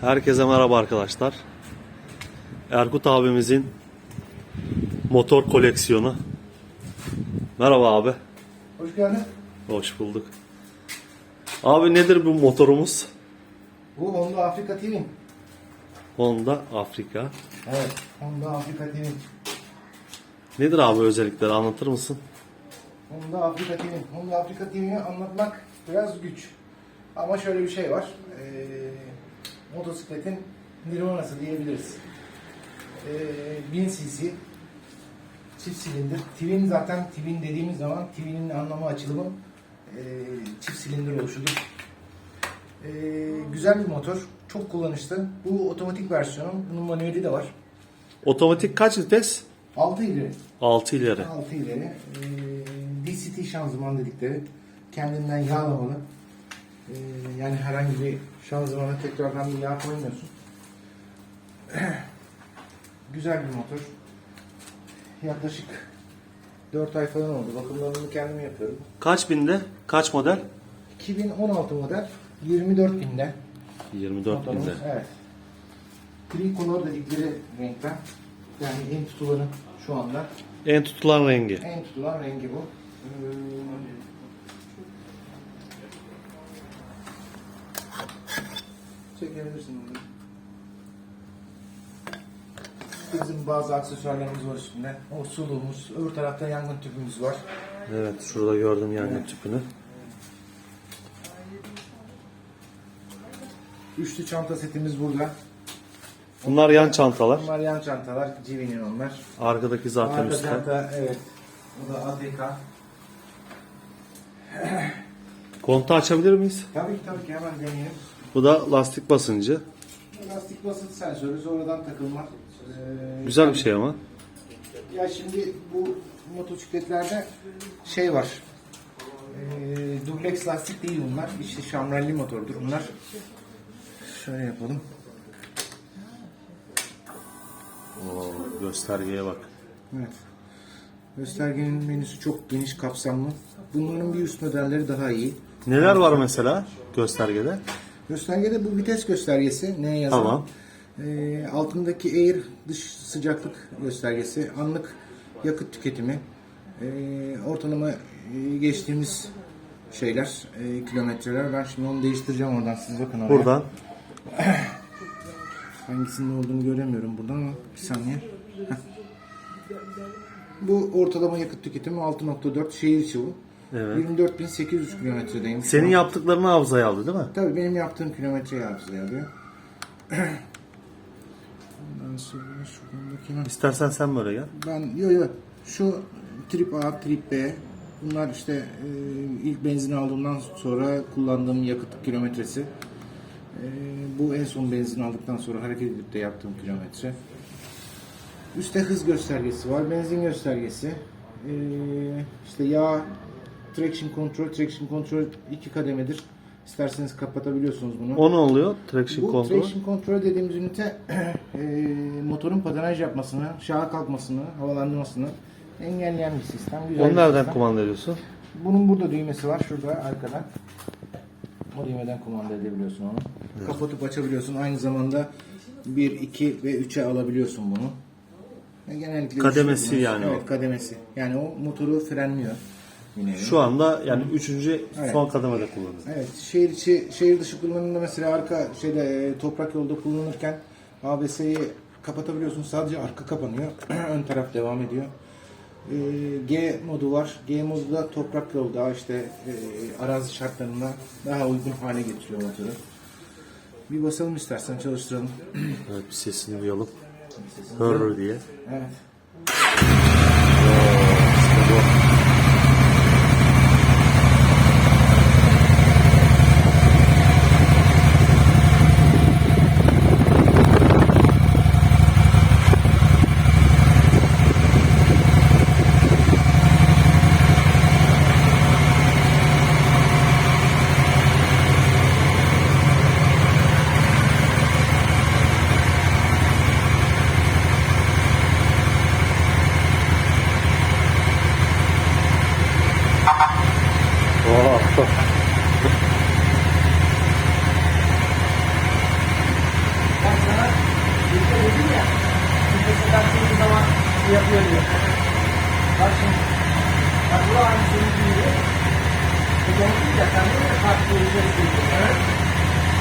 Herkese merhaba arkadaşlar. Erkut abimizin motor koleksiyonu. Merhaba abi. Hoş geldin. Hoş bulduk. Abi nedir bu motorumuz? Bu Honda Afrika TV. Honda Afrika. Evet. Honda Afrika TV. Nedir abi özellikleri anlatır mısın? Honda Afrika TV. Honda Afrika TV'yi anlatmak biraz güç. Ama şöyle bir şey var. Ee, motosikletin Nirvana'sı diyebiliriz. Ee, 1000 cc çift silindir. Twin zaten Twin dediğimiz zaman Twin'in anlamı açılımı ee, çift silindir oluşudur. Ee, güzel bir motor. Çok kullanışlı. Bu otomatik versiyonu. Bunun manueli de var. Otomatik kaç vites? 6 ileri. 6 ileri. 6 ileri. Ee, DCT şanzıman dedikleri. Kendinden yağlamalı. Ee, yani herhangi bir şanzımana tekrardan bir yağ koymuyorsun. Güzel bir motor. Yaklaşık 4 ay falan oldu. Bakımlarını kendim yapıyorum. Kaç binde? Kaç model? 2016 model 24 binde. 24 motorumuz. binde. Evet. Tricolor dedikleri renkten. Yani en tutulanı şu anda. En tutulan rengi. En tutulan rengi bu. Ee, Çekebilirsin bunu. Bizim bazı aksesuarlarımız var üstünde. O suluğumuz, öbür tarafta yangın tüpümüz var. Evet şurada gördüm yangın tüpünü. Üçlü çanta setimiz burada. Bunlar yan çantalar. Bunlar yan çantalar, Civi'nin onlar. Arkadaki zaten Arka üstte. çanta, evet. Bu da ATK. Kontağı açabilir miyiz? Tabii ki tabii ki hemen deneyelim. Bu da lastik basıncı. Lastik basınç sensörü sonradan takılma. Ee, Güzel bir şey ama. Ya şimdi bu motosikletlerde şey var. Ee, dubleks lastik değil bunlar. İşte şamrelli motordur bunlar. Şöyle yapalım. Oo, göstergeye bak. Evet. Göstergenin menüsü çok geniş kapsamlı. Bunların bir üst modelleri daha iyi. Neler var mesela göstergede? Göstergede bu vites göstergesi. Neye yazan? Tamam. Ee, altındaki air dış sıcaklık göstergesi. Anlık yakıt tüketimi. Ee, ortalama e, geçtiğimiz şeyler, e, kilometreler. Ben şimdi onu değiştireceğim oradan. Siz bakın oraya. Buradan Hangisinin olduğunu göremiyorum buradan ama bir saniye. Bu ortalama yakıt tüketimi 6.4 şehir içi bu. Evet. 24.800 kilometredeyim. şu senin an. yaptıklarını hafızaya aldı değil mi? Tabii benim yaptığım kilometreyi hafızaya alıyor. Ondan sonra şuradan bakayım. İstersen sen böyle gel. Ben yo yo şu trip A, trip B bunlar işte e, ilk benzin aldığımdan sonra kullandığım yakıt kilometresi. E, bu en son benzin aldıktan sonra hareket edip de yaptığım kilometre. Üste hız göstergesi var, benzin göstergesi. E, işte yağ, traction control, traction control iki kademedir. İsterseniz kapatabiliyorsunuz bunu. O ne oluyor? Traction Bu control. traction control dediğimiz ünite e, motorun patinaj yapmasını, şaha kalkmasını, havalandırmasını engelleyen bir sistem. Güzel Onu bir nereden sistem. kumanda ediyorsun? Bunun burada düğmesi var, şurada arkada. O düğmeden kumanda edebiliyorsun onu. Kapatıp açabiliyorsun. Aynı zamanda 1, 2 ve 3'e alabiliyorsun bunu. Genellikle Kademesi yani o. Evet, kademesi. Yani o motoru frenliyor. Yine Şu anda yani üçüncü Evet. son kademede kullanıyoruz. Evet, şehir içi, şehir dışı kullanımında mesela arka şeyde e, toprak yolda kullanırken ABS'yi kapatabiliyorsun. Sadece arka kapanıyor. Ön taraf devam ediyor. E, G modu var. G modu da toprak yolda işte e, arazi şartlarında daha uygun hale getiriyor motoru. Bir basalım istersen çalıştıralım. Evet bir sesini duyalım. Hırr diye. Evet.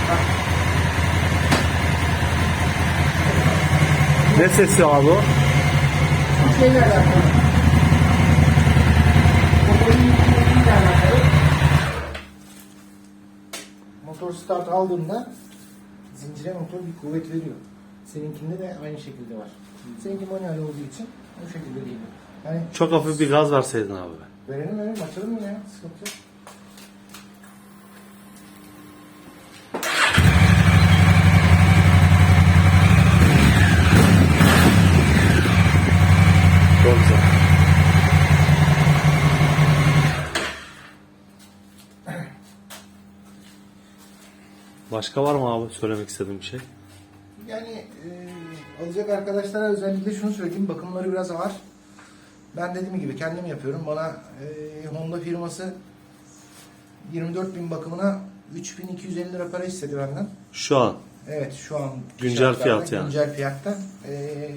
Bak. Ne sesi abi o? Bu şeyle alakalı. Motorun yükümlülüğüyle alakalı. Motor start aldığında zincire motor bir kuvvet veriyor. Seninkinde de aynı şekilde var. Seninki manuel olduğu için o şekilde değil. Yani Çok hafif bir gaz verseydin abi. verelim verelim açalım yine ya sıkıntı yok. Çok güzel. Başka var mı abi söylemek istediğim bir şey? Yani e, alacak arkadaşlara özellikle şunu söyleyeyim. Bakımları biraz ağır. Ben dediğim gibi kendim yapıyorum. Bana e, Honda firması 24 bin bakımına 3250 lira para istedi benden. Şu an Evet şu an Güncel fiyat yani. Güncel fiyatta. E,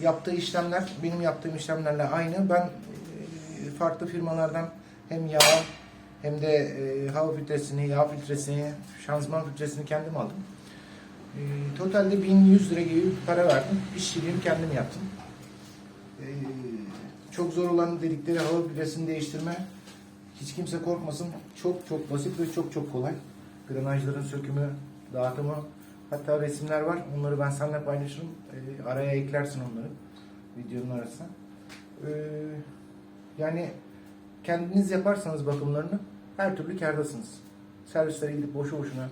yaptığı işlemler benim yaptığım işlemlerle aynı. Ben e, farklı firmalardan hem yağ hem de e, hava filtresini, yağ filtresini, şanzıman filtresini kendim aldım. E, totalde 1100 lira gibi bir para verdim. İşçiliğimi kendim yaptım. E, çok zor olan dedikleri hava filtresini değiştirme hiç kimse korkmasın. Çok çok basit ve çok çok kolay. Granajların sökümü, dağıtımı, hatta resimler var. Onları ben seninle paylaşırım. E, araya eklersin onları videonun arasına. E, yani kendiniz yaparsanız bakımlarını her türlü kârdasınız. Servislere gidip boşu boşuna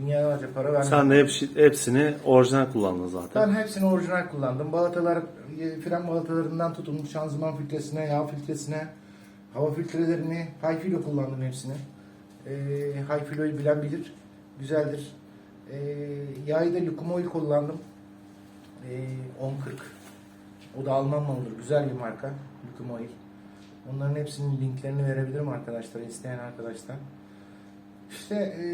dünyalarca para vermek. sen de hepsi- hepsini orijinal kullandın zaten. Ben hepsini orijinal kullandım. Balatalar, e, fren balatalarından tutun, şanzıman filtresine, yağ filtresine, hava filtrelerini, high filo kullandım hepsini. E, high filoyu bilen bilir. Güzeldir. E, yağı da Lukumoil kullandım. E, 1040. O da Alman malıdır. Güzel bir marka. Lukumoil. Onların hepsinin linklerini verebilirim arkadaşlar, isteyen arkadaşlar. İşte e,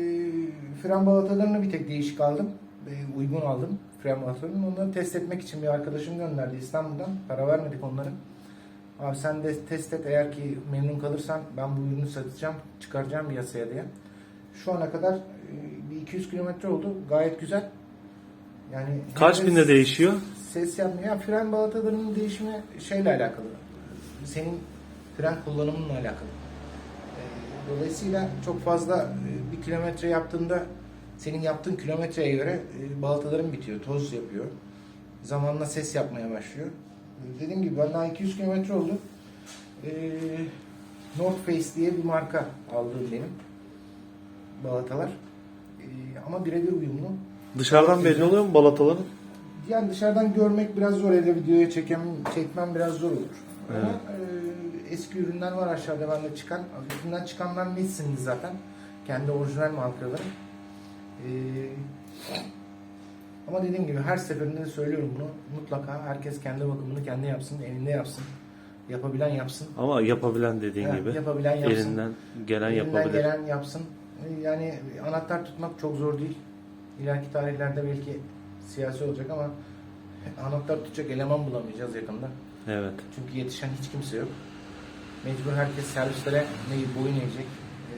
fren balatalarını bir tek değişik aldım. E, uygun aldım fren balatalarını. Onları test etmek için bir arkadaşım gönderdi İstanbul'dan. Para vermedik onların. Abi sen de test et eğer ki memnun kalırsan ben bu ürünü satacağım, çıkaracağım piyasaya diye. Şu ana kadar e, bir 200 kilometre oldu. Gayet güzel. Yani Kaç binde değişiyor? ses yapmıyor. Ya fren balatalarının değişimi şeyle alakalı. Senin fren kullanımınla alakalı. Ee, Dolayısıyla çok fazla e, bir kilometre yaptığında senin yaptığın kilometreye göre e, balataların bitiyor, toz yapıyor. Zamanla ses yapmaya başlıyor. Ee, Dediğim gibi ben daha 200 kilometre oldu. Ee, North Face diye bir marka aldığım benim balatalar. Ama birebir uyumlu. Dışarıdan belli oluyor mu balataların? Yani dışarıdan görmek biraz zor, evde videoya çekem, çekmem biraz zor olur. Ama Evet. e, eski ürünler var aşağıda bende çıkan. Üstünden çıkanlar Nissin'di zaten. Kendi orijinal markaları. E, ama dediğim gibi her seferinde de söylüyorum bunu. Mutlaka herkes kendi bakımını kendi yapsın, evinde yapsın. Yapabilen yapsın. Ama yapabilen dediğin Evet, gibi yapabilen yapsın. elinden gelen Elinden yapabilir. gelen yapsın. E, Yani anahtar tutmak çok zor değil. İleriki tarihlerde belki siyasi olacak ama anahtar tutacak eleman bulamayacağız yakında. Evet. Çünkü yetişen hiç kimse yok. Mecbur herkes servislere neyi boyun eğecek. Ee,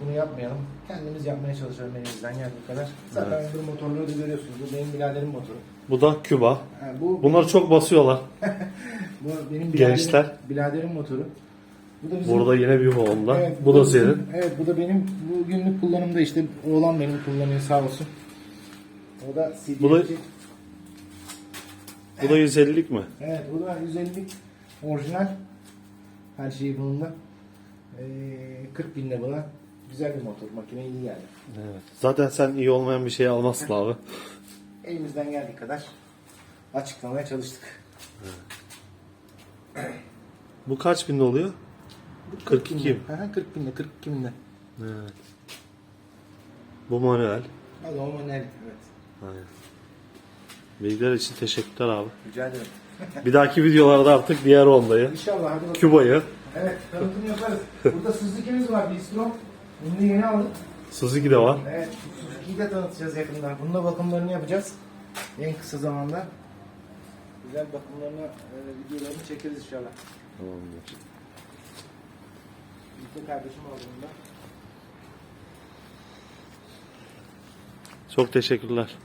bunu yapmayalım. Kendimiz yapmaya çalışalım elimizden geldiği kadar. Zaten öbür motorları da görüyorsunuz. Bu benim biraderim motoru. Bu da Küba. Ha, bu, Bunları çok basıyorlar. bu benim Gençler. biraderim, biraderim motoru. Bu da bizim Burada yine bir Honda. Evet, bu da bizim- senin. Evet bu da benim bu günlük kullanımda işte oğlan benim kullanıyor sağ olsun. O da CD'ci. Bu da- Bu da 150'lik mi? Evet bu da 150'lik orijinal. Her şeyi bununla. Ee, 40 bin lira Güzel bir motor. Makine iyi geldi. Evet. Zaten sen iyi olmayan bir şey almazsın abi. Elimizden geldiği kadar açıklamaya çalıştık. Bu kaç binde oluyor? Bu 42 bin lira. Aha, 40 bin lira, 42 bin lira. Evet. Bu manuel. Hadi o manuel. Evet. Aynen. Bilgiler için teşekkürler abi. Rica ederim. Bir dahaki videolarda artık diğer ondayı, İnşallah. Hadi. Küba'yı, Evet tanıtım yaparız. Burada Suzuki'miz var Bistro. Bunu da yeni aldık. Suzuki de var. Evet Suzuki'yi de tanıtacağız yakında. Bunun da bakımlarını yapacağız. En kısa zamanda. Güzel bakımlarını, e, videolarını çekeriz inşallah. Tamamdır. Birlikte kardeşim aldığında. Çok teşekkürler.